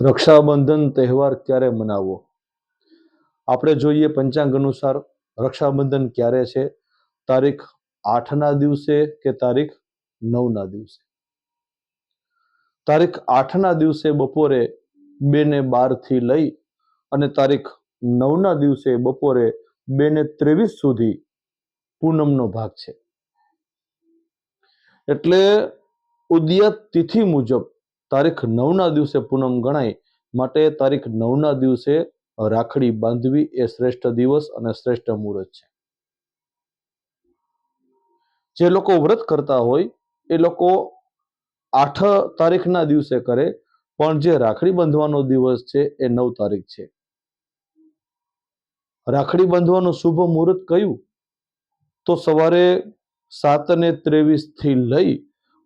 રક્ષાબંધન તહેવાર ક્યારે મનાવવો? આપણે જોઈએ પંચાંગ અનુસાર રક્ષાબંધન ક્યારે છે? તારીખ આઠના દિવસે કે તારીખ નવના દિવસે? તારીખ આઠના દિવસે બપોરે બે ને બારથી લઈ અને તારીખ નવના દિવસે બપોરે બે ને ત્રેવીસ સુધી પૂનમનો ભાગ છે. એટલે ઉદિયત તિથિ મુજબ તારીખ નવના દિવસે પૂનમ ગણાય. માટે તારીખ નવના દિવસે રાખડી બાંધવી એ શ્રેષ્ઠ દિવસ અને શ્રેષ્ઠ મુહૂર્ત છે. જે લોકો વ્રત કરતા હોય, એ લોકો આઠ તારીખના દિવસે કરે, પણ જે રાખડી બાંધવાનો દિવસ છે, એ નવ તારીખ છે. રાખડી બાંધવાનું શુભ મુહૂર્ત કયું? તો સવારે સાત ને ત્રેવીસથી લઈ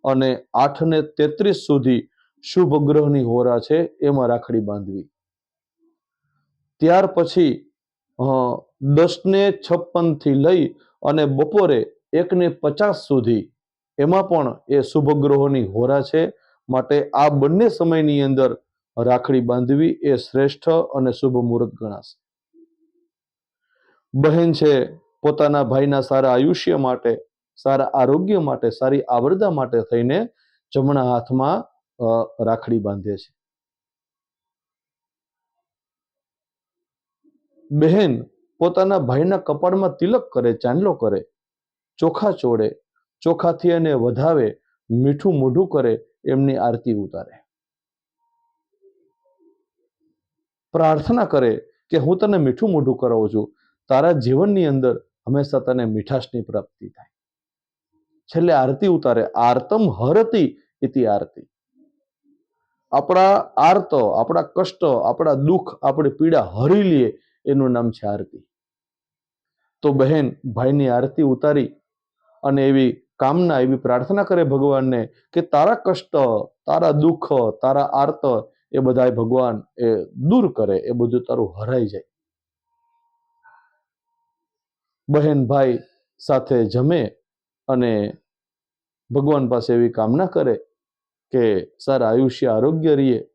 અને આઠ ને તેત્રીસ સુધી શુભ ગ્રહની હોરા છે, એમાં રાખડી બાંધવી. ત્યાર પછી દસને છપ્પનથી લઈ અને બપોરે એકને પચાસ સુધી, એમાં પણ એ શુભ ગ્રહોની હોરા છે, માટે આ બંને સમયની અંદર રાખડી બાંધવી એ શ્રેષ્ઠ અને શુભ મુહૂર્ત ગણાશે. બહેન છે, પોતાના ભાઈના સારા આયુષ્ય માટે, સારા આરોગ્ય માટે, સારી આવરદા માટે થઈને જમણા હાથમાં રાખડી બાંધે છે. બહેન પોતાના ભાઈના કપાળમાં તિલક કરે, ચાંદલો કરે, ચોખા ચોડે ચોખાથી એને વધાવે, મીઠું મોઢું કરે, એમની આરતી ઉતારે. પ્રાર્થના કરે કે હું તને મીઠું મોઢું કરાવું છું, તારા જીવનની અંદર હંમેશા તને મીઠાશની પ્રાપ્તિ થાય. છેલ્લે આરતી ઉતારે, આરતમ હરતી ઇતિ આરતી. આપણા આર્ત, આપણા કષ્ટ, આપણા દુઃખ, આપણી પીડા હરી લઈએ એનું નામ છે આરતી. તો બહેન, ભાઈની આરતી ઉતારી અને એવી કામના, એવી પ્રાર્થના કરે ભગવાનને કે તારા કષ્ટ, તારા દુઃખ, તારા આર્ત એ બધાય ભગવાન એ દૂર કરે, એ બધું તારું હરાઈ જાય. બહેન, ભાઈ સાથે જમે અને ભગવાન પાસે એવી કામના કરે કે, સર, આયુષ્ય આરોગ્ય રહીએ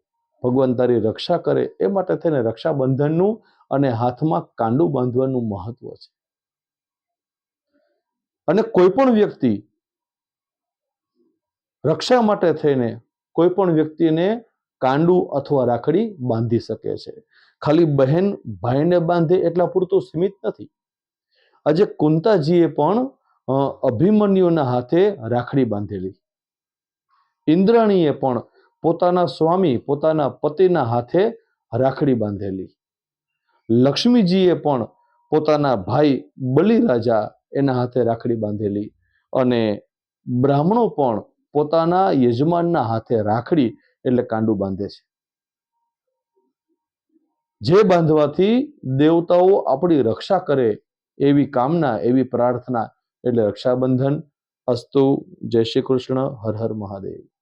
ભગવાન તારી રક્ષા કરે. એ માટે થઈને રક્ષાબંધનનું અને હાથમાં કાંડું બાંધવાનું મહત્વ છે. અને કોઈ પણ વ્યક્તિ રક્ષા માટે થઈને કોઈ પણ વ્યક્તિને કાંડું અથવા રાખડી બાંધી શકે છે. ખાલી બહેન ભાઈને બાંધે એટલા પૂરતું સીમિત નથી. આજે કુંતાજીએ પણ અભિમન્યુના હાથે રાખડી બાંધેલી. ઇન્દ્રાણીએ પણ પોતાના સ્વામી, પોતાના પતિના હાથે રાખડી બાંધેલી. લક્ષ્મીજીએ પણ પોતાના ભાઈ બલિરાજા એના હાથે રાખડી બાંધેલી અને બ્રાહ્મણો પણ પોતાના યજમાનના હાથે રાખડી એટલે કાંડું બાંધે છે. જે બાંધવાથી દેવતાઓ આપણી રક્ષા કરે એવી કામના, એવી પ્રાર્થના એટલે રક્ષાબંધન. અસ્તુ, જય શ્રી કૃષ્ણ, હર હર મહાદેવ.